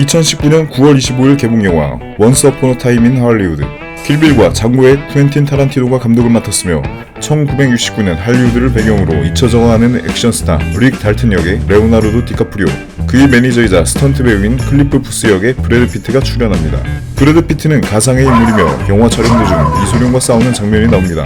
2019년 9월 25일 개봉 영화 원스 어폰 어 타임 인 할리우드 킬빌과 장고의 쿠엔틴 타란티노가 감독을 맡았으며 1969년 할리우드를 배경으로 잊혀져가는 액션 스타 릭 달튼 역의 레오나르도 디카프리오 그의 매니저이자 스턴트 배우인 클리프 푸스 역의 브래드 피트가 출연합니다. 브래드 피트는 가상의 인물이며 영화 촬영 도중 이소룡과 싸우는 장면이 나옵니다.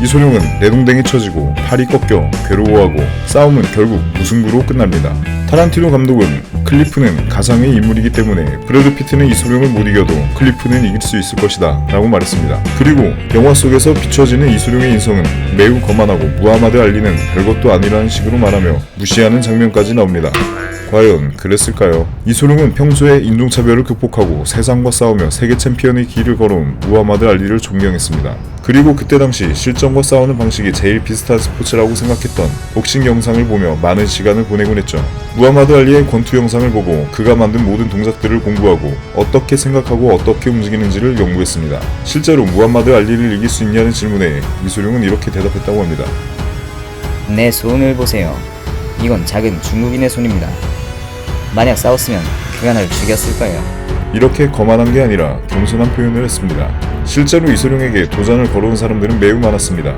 이소룡은 내동댕이 쳐지고 팔이 꺾여 괴로워하고 싸움은 결국 무승부로 끝납니다. 타란티노 감독은 클리프는 가상의 인물이기 때문에 브래드 피트는 이소룡을 못 이겨도 클리프는 이길 수 있을 것이다 라고 말했습니다. 그리고 영화 속에서 비춰지는 이소룡의 인성은 매우 거만하고 무하마드 알리는 별것도 아니라는 식으로 말하며 무시하는 장면까지 나옵니다. 과연 그랬을까요? 이소룡은 평소에 인종차별을 극복하고 세상과 싸우며 세계 챔피언의 길을 걸어온 무하마드 알리를 존경했습니다. 그리고 그때 당시 실전과 싸우는 방식이 제일 비슷한 스포츠라고 생각했던 복싱 영상을 보며 많은 시간을 보내곤 했죠. 무하마드 알리의 권투 영상 을 보고 그가 만든 모든 동작들을 공부하고 어떻게 생각하고 어떻게 움직이는지를 연구했습니다. 실제로 무하마드 알리를 이길 수 있냐는 질문에 이소룡은 이렇게 대답했다고 합니다. 내 손을 보세요. 이건 작은 중국인의 손입니다. 만약 싸웠으면 그가 날 죽였을까요? 이렇게 거만한 게 아니라 겸손한 표현을 했습니다. 실제로 이소룡에게 도전을 걸어온 사람들은 매우 많았습니다.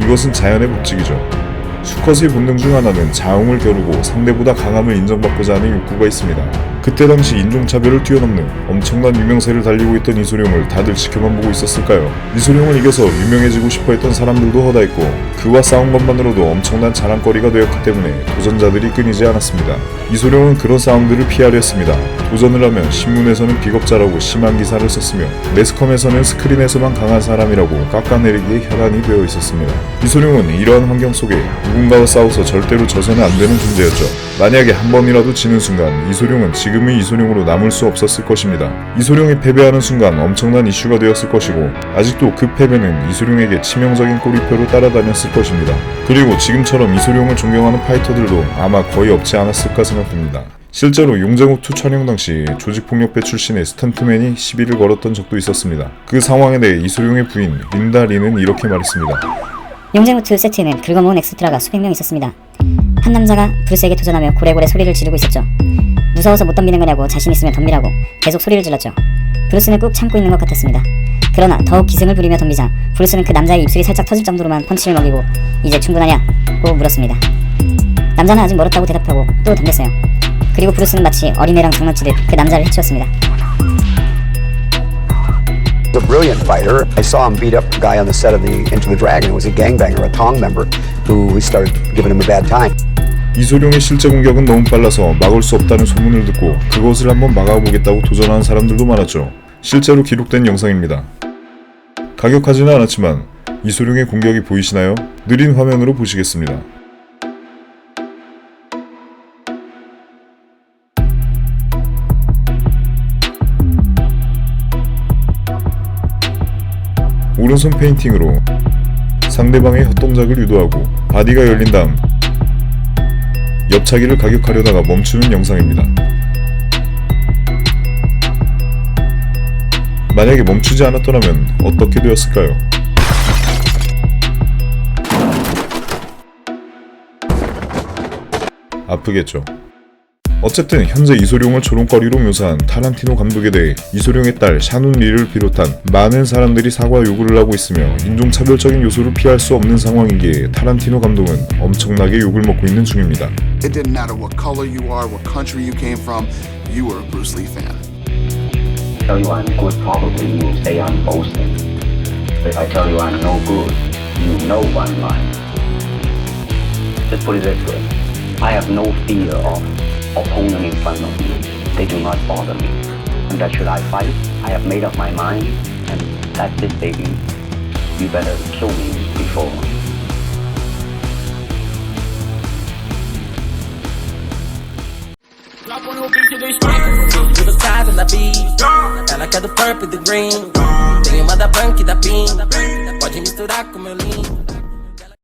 이것은 자연의 법칙이죠. 수컷의 본능 중 하나는 자웅을 겨루고 상대보다 강함을 인정받고자 하는 욕구가 있습니다. 그때 당시 인종차별을 뛰어넘는 엄청난 유명세를 달리고 있던 이소룡을 다들 지켜만 보고 있었을까요? 이소룡을 이겨서 유명해지고 싶어 했던 사람들도 허다했고 그와 싸운 것만으로도 엄청난 자랑거리가 되었기 때문에 도전자들이 끊이지 않았습니다. 이소룡은 그런 싸움들을 피하려 했습니다. 도전을 하면 신문에서는 비겁자라고 심한 기사를 썼으며 매스컴에서는 스크린에서만 강한 사람이라고 깎아내리기에 혈안이 되어 있었습니다. 이소룡은 이러한 환경 속에 누군가와 싸워서 절대로 져서는 안 되는 존재였죠. 만약에 한 번이라도 지는 순간 이소룡은 지금 의 이소룡으로 남을 수 없었을 것입니다. 이소룡이 패배하는 순간 엄청난 이슈가 되었을 것이고 아직도 그 패배는 이소룡에게 치명적인 꼬리표로 따라다녔을 것입니다. 그리고 지금처럼 이소룡을 존경하는 파이터들도 아마 거의 없지 않았을까 생각됩니다. 실제로 용쟁호2 촬영 당시 조직폭력배 출신의 스턴트맨이 시비를 걸었던 적도 있었습니다. 그 상황에 대해 이소룡의 부인 린다 리는 이렇게 말했습니다. 용쟁우트 세트에는 긁어모은 엑스트라가 수백 명 있었습니다. 한 남자가 브루스에게 도전하며 고래고래 소리를 지르고 있었죠. 무서워서 못 덤비는 거냐고 자신 있으면 덤비라고 계속 소리를 질렀죠. 브루스는 꾹 참고 있는 것 같았습니다. 그러나 더욱 기승을 부리며 덤비자 브루스는 그 남자의 입술이 살짝 터질 정도로만 펀치를 먹이고 이제 충분하냐? 고 물었습니다. 남자는 아직 멀었다고 대답하고 또 덤볐어요. 그리고 브루스는 마치 어린애랑 장난치듯 그 남자를 해치웠습니다. a brilliant fighter. I saw him beat up a guy on the set of the Into the Dragon. It was a gangbanger, a Tong member, who started giving him a bad time. 이소룡의 실제 공격은 너무 빨라서 막을 수 없다는 소문을 듣고 그것을 한번 막아보겠다고 도전하는 사람들도 많았죠. 실제로 기록된 영상입니다. 가격하지는 않았지만 이소룡의 공격이 보이시나요? 느린 화면으로 보시겠습니다. 오른손 페인팅으로 상대방의 헛동작을 유도하고 바디가 열린 다음 옆차기를 가격하려다가 멈추는 영상입니다. 만약에 멈추지 않았더라면 어떻게 되었을까요? 아프겠죠. 어쨌든 현재 이소룡을 조롱거리로 묘사한 타란티노 감독에 대해 이소룡의 딸 샤눈 리를 비롯한 많은 사람들이 사과 요구를 하고 있으며 인종차별적인 요소를 피할 수 없는 상황이기에 타란티노 감독은 엄청나게 욕을 먹고 있는 중입니다. It didn't matter what color you are, what country you came from, you were a Bruce Lee fan. tell you I'm good, probably you will say I'm boasting. If I tell you I'm no good, you know I'm lying. Let's put it this way. I have no fear of opponent in front of me. They do not bother me. And that should I fight, I have made up my mind, and that's it, baby. You better kill me before. Side and the beat. Ela quer do purple e do green. Tem uma da punk e da pin. Pode misturar com meu lean.